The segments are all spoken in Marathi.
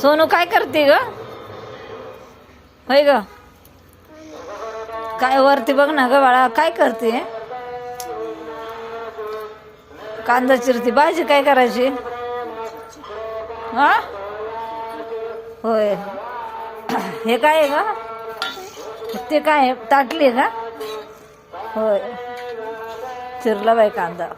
सोनू काय करते ग? होय ग? काय वरती बघ ना ग बाळा काय करते? कांदा चिरती भाजी काय करायची? हा? होय. हे काय आहे का ते काय ताटली आहे का? होय. चिरला बाई कांदा.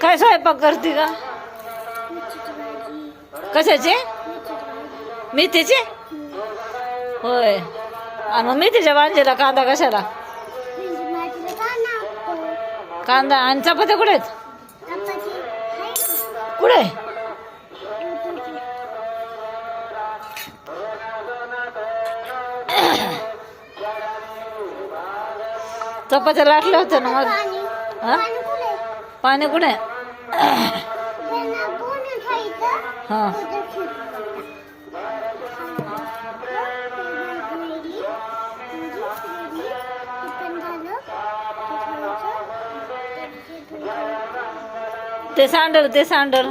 काय स्वयंपाक करते का? कशाचे? मेथीचे? होय. आणि मग मेथीच्या भाजीला कांदा कशाला? कांदा आणि चपात्या कुठे आहेत? कुठे? चपात्या लाटल्या होत्या ना मग. हा? पाणी कुठे? हां. ते सांडल ते सांडल.